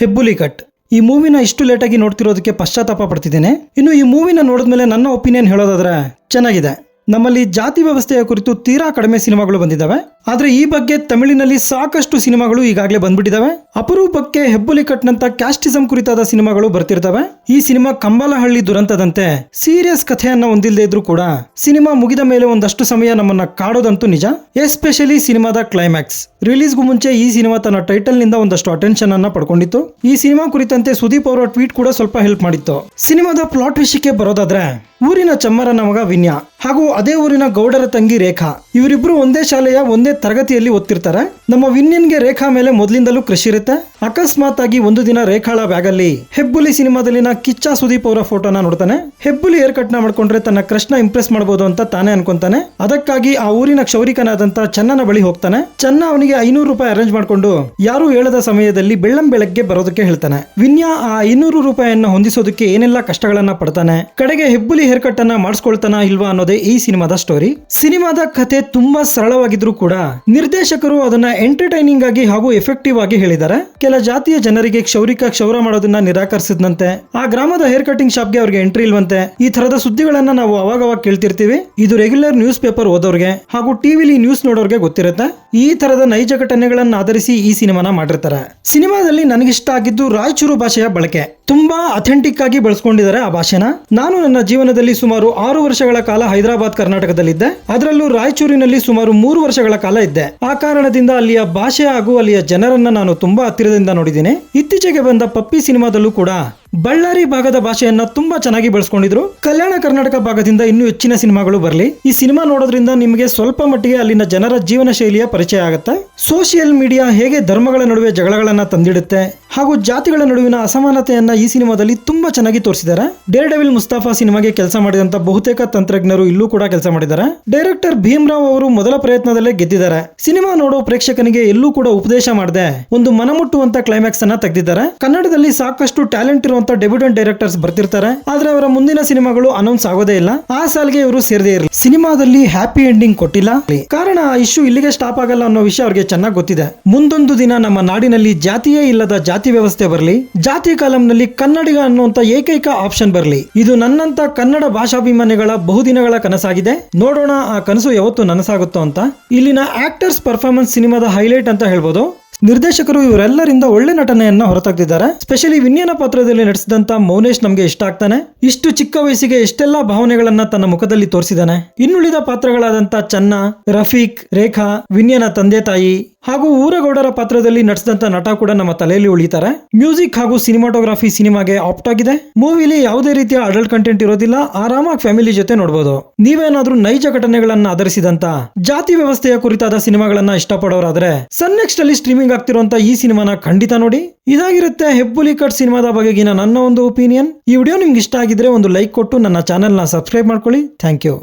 ಹೆಬ್ಬುಲಿ cut ಈ ಮೂವಿನ ಇಷ್ಟು ಲೇಟಾಗಿ ನೋಡ್ತಿರೋದಕ್ಕೆ ಪಶ್ಚಾತ್ತಾಪ ಪಡ್ತಿದ್ದೇನೆ. ಇನ್ನು ಈ ಮೂವಿನ ನೋಡಿದ್ಮೇಲೆ ನನ್ನ ಒಪಿನಿಯನ್ ಹೇಳೋದಾದ್ರೆ ಚೆನ್ನಾಗಿದೆ. ನಮ್ಮಲ್ಲಿ ಜಾತಿ ವ್ಯವಸ್ಥೆಯ ಕುರಿತು ತೀರಾ ಕಡಿಮೆ ಸಿನಿಮಾಗಳು ಬಂದಿದ್ದಾವೆ. ಆದ್ರೆ ಈ ಬಗ್ಗೆ ತಮಿಳಿನಲ್ಲಿ ಸಾಕಷ್ಟು ಸಿನಿಮಾಗಳು ಈಗಾಗಲೇ ಬಂದ್ಬಿಟ್ಟಿದಾವೆ. ಅಪರೂಪಕ್ಕೆ ಹೆಬ್ಬುಲಿ ಕಟ್ನಂತ ಕ್ಯಾಸ್ಟಿಸಂ ಕುರಿತಾದ ಸಿನಿಮಾಗಳು ಬರ್ತಿರ್ತವೆ. ಈ ಸಿನಿಮಾ ಕಂಬಲಹಳ್ಳಿ ದುರಂತದಂತೆ ಸೀರಿಯಸ್ ಕಥೆಯನ್ನ ಹೊಂದಿಲ್ಲದೆ ಇದ್ರೂ ಕೂಡ ಸಿನಿಮಾ ಮುಗಿದ ಮೇಲೆ ಒಂದಷ್ಟು ಸಮಯ ನಮ್ಮನ್ನ ಕಾಡೋದಂತೂ ನಿಜ. ಎಸ್ಪೆಷಲಿ ಸಿನಿಮಾದ ಕ್ಲೈಮ್ಯಾಕ್ಸ್. ರಿಲೀಸ್ಗೂ ಮುಂಚೆ ಈ ಸಿನಿಮಾ ತನ್ನ ಟೈಟಲ್ನಿಂದ ಒಂದಷ್ಟು ಅಟೆನ್ಷನ್ ಅನ್ನ ಪಡ್ಕೊಂಡಿತ್ತು. ಈ ಸಿನಿಮಾ ಕುರಿತಂತೆ ಸುದೀಪ್ ಅವರ ಟ್ವೀಟ್ ಕೂಡ ಸ್ವಲ್ಪ ಹೆಲ್ಪ್ ಮಾಡಿತ್ತು. ಸಿನಿಮಾದ ಪ್ಲಾಟ್ ವಿಷಯಕ್ಕೆ ಬರೋದಾದ್ರೆ ಊರಿನ ಚಮ್ಮರನ ಮಗ ವಿನ್ಯ ಹಾಗೂ ಅದೇ ಊರಿನ ಗೌಡರ ತಂಗಿ ರೇಖಾ. ಇವರಿಬ್ರು ಒಂದೇ ಶಾಲೆಯ ಒಂದೇ ತರಗತಿಯಲ್ಲಿ ಓದ್ತಿರ್ತಾರೆ. ನಮ್ಮ ವಿನ್ಯನ್ಗೆ ರೇಖಾ ಮೇಲೆ ಮೊದಲಿಂದಲೂ ಕೃಷಿ ಇರುತ್ತೆ. ಅಕಸ್ಮಾತ್ ಆಗಿ ಒಂದು ದಿನ ರೇಖಾಳ ಬ್ಯಾಗಲ್ಲಿ ಹೆಬ್ಬುಲಿ ಸಿನಿಮಾದಲ್ಲಿನ ಕಿಚ್ಚ ಸುದೀಪ್ ಅವರ ಫೋಟೋನ ನೋಡ್ತಾನೆ. ಹೆಬ್ಬುಲಿ ಹೇರ್ ಕಟ್ನ ಮಾಡ್ಕೊಂಡ್ರೆ ತನ್ನ ಕೃಷ್ಣ ಇಂಪ್ರೆಸ್ ಮಾಡಬಹುದು ಅಂತ ತಾನೇ ಅನ್ಕೊಂತಾನೆ. ಅದಕ್ಕಾಗಿ ಆ ಊರಿನ ಕ್ಷೌರಿಕನಾದಂತ ಚನ್ನನ ಬಳಿ ಹೋಗ್ತಾನೆ. ಚನ್ನ ಅವನಿಗೆ ಐನೂರು ರೂಪಾಯಿ ಅರೇಂಜ್ ಮಾಡ್ಕೊಂಡು ಯಾರು ಹೇಳದ ಸಮಯದಲ್ಲಿ ಬೆಳ್ಳಂ ಬೆಳಗ್ಗೆ ಬರೋದಕ್ಕೆ ಹೇಳ್ತಾನೆ. ವಿನ್ಯ ಆ ಐನೂರು ರೂಪಾಯಿಯನ್ನ ಹೊಂದಿಸೋದಕ್ಕೆ ಏನೆಲ್ಲ ಕಷ್ಟಗಳನ್ನ ಪಡ್ತಾನೆ? ಕಡೆಗೆ ಹೆಬ್ಬುಲಿ ಹೇರ್ ಕಟ್ ಅನ್ನ ಮಾಡಿಸ್ಕೊಳ್ತಾನ ಇಲ್ವಾ ಅನ್ನೋದೇ ಈ ಸಿನಿಮಾದ ಸ್ಟೋರಿ ಸಿನಿಮಾದ ಕಥೆ ತುಂಬಾ ಸರಳವಾಗಿದ್ರು ಕೂಡ ನಿರ್ದೇಶಕರು ಅದನ್ನ ಎಂಟರ್ಟೈನಿಂಗ್ ಆಗಿ ಹಾಗೂ ಎಫೆಕ್ಟಿವ್ ಆಗಿ ಹೇಳಿದ್ದಾರೆ. ಕೆಲ ಜಾತಿಯ ಜನರಿಗೆ ಕ್ಷೌರಿಕ ಕ್ಷೌರ ಮಾಡೋದನ್ನ ನಿರಾಕರಿಸಿದಂತೆ ಆ ಗ್ರಾಮದ ಹೇರ್ ಕಟಿಂಗ್ ಶಾಪ್ಗೆ ಅವ್ರಿಗೆ ಎಂಟ್ರಿ ಇಲ್ವಂತೆ. ಈ ತರದ ಸುದ್ದಿಗಳನ್ನ ನಾವು ಅವಾಗವಾಗ ಕೇಳ್ತಿರ್ತೀವಿ. ಇದು ರೆಗ್ಯುಲರ್ ನ್ಯೂಸ್ ಪೇಪರ್ ಓದೋರ್ಗೆ ಹಾಗೂ ಟಿವಿಲಿ ನ್ಯೂಸ್ ನೋಡೋರ್ಗೆ ಗೊತ್ತಿರುತ್ತೆ. ಈ ತರದ ನೈಜ ಘಟನೆಗಳನ್ನ ಆಧರಿಸಿ ಈ ಸಿನಿಮಾನ ಮಾಡಿರ್ತಾರೆ. ಸಿನಿಮಾದಲ್ಲಿ ನನಗಿಷ್ಟ ಆಗಿದ್ದು ರಾಯಚೂರು ಭಾಷೆಯ ಬಳಕೆ. ತುಂಬಾ ಅಥೆಂಟಿಕ್ ಆಗಿ ಬಳಸ್ಕೊಂಡಿದ್ದಾರೆ ಆ ಭಾಷೆನ. ನಾನು ನನ್ನ ಜೀವನದಲ್ಲಿ ಸುಮಾರು ಆರು ವರ್ಷಗಳ ಕಾಲ ಹೈದರಾಬಾದ್ ಕರ್ನಾಟಕದಲ್ಲಿದ್ದೆ. ಅದರಲ್ಲೂ ರಾಯಚೂರಿನಲ್ಲಿ ಸುಮಾರು ಮೂರು ವರ್ಷಗಳ ಕಾಲ ಇದ್ದೆ. ಆ ಕಾರಣದಿಂದ ಅಲ್ಲಿಯ ಭಾಷೆ ಹಾಗೂ ಅಲ್ಲಿಯ ಜನರನ್ನ ನಾನು ತುಂಬಾ ಹತ್ತಿರದಿಂದ ನೋಡಿದ್ದೀನಿ. ಇತ್ತೀಚೆಗೆ ಬಂದ ಪಪ್ಪಿ ಸಿನಿಮಾದಲ್ಲೂ ಕೂಡ ಬಳ್ಳಾರಿ ಭಾಗದ ಭಾಷೆಯನ್ನ ತುಂಬಾ ಚೆನ್ನಾಗಿ ಬಳಸ್ಕೊಂಡಿದ್ರು. ಕಲ್ಯಾಣ ಕರ್ನಾಟಕ ಭಾಗದಿಂದ ಇನ್ನೂ ಹೆಚ್ಚಿನ ಸಿನಿಮಾಗಳು ಬರಲಿ. ಈ ಸಿನಿಮಾ ನೋಡೋದ್ರಿಂದ ನಿಮಗೆ ಸ್ವಲ್ಪ ಮಟ್ಟಿಗೆ ಅಲ್ಲಿನ ಜನರ ಜೀವನ ಶೈಲಿಯ ಪರಿಚಯ ಆಗುತ್ತೆ. ಸೋಷಿಯಲ್ ಮೀಡಿಯಾ ಹೇಗೆ ಧರ್ಮಗಳ ನಡುವೆ ಜಗಳಗಳನ್ನ ತಂದಿಡುತ್ತೆ ಹಾಗೂ ಜಾತಿಗಳ ನಡುವಿನ ಅಸಮಾನತೆಯನ್ನ ಈ ಸಿನಿಮಾದಲ್ಲಿ ತುಂಬಾ ಚೆನ್ನಾಗಿ ತೋರಿಸಿದ್ದಾರೆ ಡೇರ್ ಡೆವಿಲ್ ಮುಸ್ತಾಫಾ ಸಿನಿಮಾಗೆ ಕೆಲಸ ಮಾಡಿದಂತ ಬಹುತೇಕ ತಂತ್ರಜ್ಞರು ಇಲ್ಲೂ ಕೂಡ ಕೆಲಸ ಮಾಡಿದ್ದಾರೆ ಡೈರೆಕ್ಟರ್ ಭೀಮರಾವ್ ಅವರು ಮೊದಲ ಪ್ರಯತ್ನದಲ್ಲೇ ಗೆದ್ದಿದ್ದಾರೆ. ಸಿನಿಮಾ ನೋಡೋ ಪ್ರೇಕ್ಷಕನಿಗೆ ಎಲ್ಲೂ ಕೂಡ ಉಪದೇಶ ಮಾಡದೆ ಒಂದು ಮನಮುಟ್ಟುವಂತ ಕ್ಲೈಮ್ಯಾಕ್ಸ್ ಅನ್ನ ತೆಗೆದಿದ್ದಾರೆ. ಕನ್ನಡದಲ್ಲಿ ಸಾಕಷ್ಟು ಟ್ಯಾಲೆಂಟ್ ಇರುವಂತ ಡೆಬ್ಯೂಟೆಂಟ್ ಡೈರೆಕ್ಟರ್ಸ್ ಬರ್ತಿರ್ತಾರೆ. ಆದ್ರೆ ಅವರ ಮುಂದಿನ ಸಿನಿಮಾಗಳು ಅನೌನ್ಸ್ ಆಗೋದೇ ಇಲ್ಲ. ಆ ಸಾಲಿಗೆ ಇವರು ಸೇರದೇ ಇರಲಿ. ಸಿನಿಮಾದಲ್ಲಿ ಹ್ಯಾಪಿ ಎಂಡಿಂಗ್ ಕೊಟ್ಟಿಲ್ಲ. ಕಾರಣ ಆ ಇಶ್ಯೂ ಇಲ್ಲಿಗೆ ಸ್ಟಾಪ್ ಆಗಲ್ಲ ಅನ್ನೋ ವಿಷಯ ಅವ್ರಿಗೆ ಚೆನ್ನಾಗಿ ಗೊತ್ತಿದೆ. ಮುಂದೊಂದು ದಿನ ನಮ್ಮ ನಾಡಿನಲ್ಲಿ ಜಾತಿಯೇ ಇಲ್ಲದ ಜಾತಿ ವ್ಯವಸ್ಥೆ ಬರಲಿ. ಜಾತಿ ಕಾಲಂನಲ್ಲಿ ಕನ್ನಡಿಗ ಅನ್ನುವಂತ ಏಕೈಕ ಆಪ್ಷನ್ ಬರಲಿ. ಇದು ನನ್ನಂತ ಕನ್ನಡ ಭಾಷಾಭಿಮಾನಿಗಳ ಬಹುದಿನಗಳ ಕನಸಾಗಿದೆ. ನೋಡೋಣ ಆ ಕನಸು ಯಾವತ್ತು ನನಸಾಗುತ್ತೋ ಅಂತ. ಇಲ್ಲಿನ ಆಕ್ಟರ್ಸ್ ಪರ್ಫಾರ್ಮೆನ್ಸ್ ಸಿನಿಮಾದ ಹೈಲೈಟ್ ಅಂತ ಹೇಳ್ಬೋದು. ನಿರ್ದೇಶಕರು ಇವರೆಲ್ಲರಿಂದ ಒಳ್ಳೆ ನಟನೆಯನ್ನ ಹೊರತಾಗ್ತಿದ್ದಾರೆ ಸ್ಪೆಷಲಿ ವಿನ್ಯನ ಪಾತ್ರದಲ್ಲಿ ನಟಿಸಿದಂತ ಮೌನೇಶ್ ನಮ್ಗೆ ಇಷ್ಟ ಆಗ್ತಾನೆ. ಇಷ್ಟು ಚಿಕ್ಕ ವಯಸ್ಸಿಗೆ ಎಷ್ಟೆಲ್ಲಾ ಭಾವನೆಗಳನ್ನ ತನ್ನ ಮುಖದಲ್ಲಿ ತೋರಿಸಿದಾನೆ ಇನ್ನುಳಿದ ಪಾತ್ರಗಳಾದಂತ ಚನ್ನ, ರಫೀಕ್, ರೇಖಾ, ವಿನ್ಯನ ತಂದೆ ತಾಯಿ ಹಾಗೂ ಊರಗೌಡರ ಪಾತ್ರದಲ್ಲಿ ನಟಿಸಿದಂತ ನಟ ಕೂಡ ನಮ್ಮ ತಲೆಯಲ್ಲಿ ಉಳಿತಾರೆ. ಮ್ಯೂಸಿಕ್ ಹಾಗೂ ಸಿನಿಮಾಟೋಗ್ರಫಿ ಸಿನಿಮಾಗೆ ಆಪ್ಟ್ ಆಗಿದೆ. ಮೂವಿಲಿ ಯಾವುದೇ ರೀತಿಯ ಅಡಲ್ಟ್ ಕಂಟೆಂಟ್ ಇರೋದಿಲ್ಲ. ಆರಾಮಾಗಿ ಫ್ಯಾಮಿಲಿ ಜೊತೆ ನೋಡಬಹುದು ನೀವೇನಾದ್ರೂ ನೈಜ ಘಟನೆಗಳನ್ನ ಆಧರಿಸಿದಂತ ಜಾತಿ ವ್ಯವಸ್ಥೆಯ ಕುರಿತಾದ ಸಿನಿಮಾಗಳನ್ನ ಇಷ್ಟಪಡೋರಾದ್ರೆ ಸನ್ ನೆಕ್ಸ್ಟ್ ಅಲ್ಲಿ ಸ್ಟ್ರೀಮಿಂಗ್ ಆಗ್ತಿರುವಂತ ಈ ಸಿನಿಮಾನ ಖಂಡಿತ ನೋಡಿ. ಇದಾಗಿರುತ್ತೆ ಹೆಬ್ಬುಲಿ ಕಟ್ ಸಿನಿಮಾದ ಬಗೆಗಿನ ನನ್ನ ಒಂದು ಒಪಿನಿಯನ್ ಈ ವಿಡಿಯೋ ನಿಮ್ಗೆ ಇಷ್ಟ ಆಗಿದ್ರೆ ಒಂದು ಲೈಕ್ ಕೊಟ್ಟು ನನ್ನ ಚಾನೆಲ್ನ ಸಬ್ಸ್ಕ್ರೈಬ್ ಮಾಡ್ಕೊಳ್ಳಿ. Thank you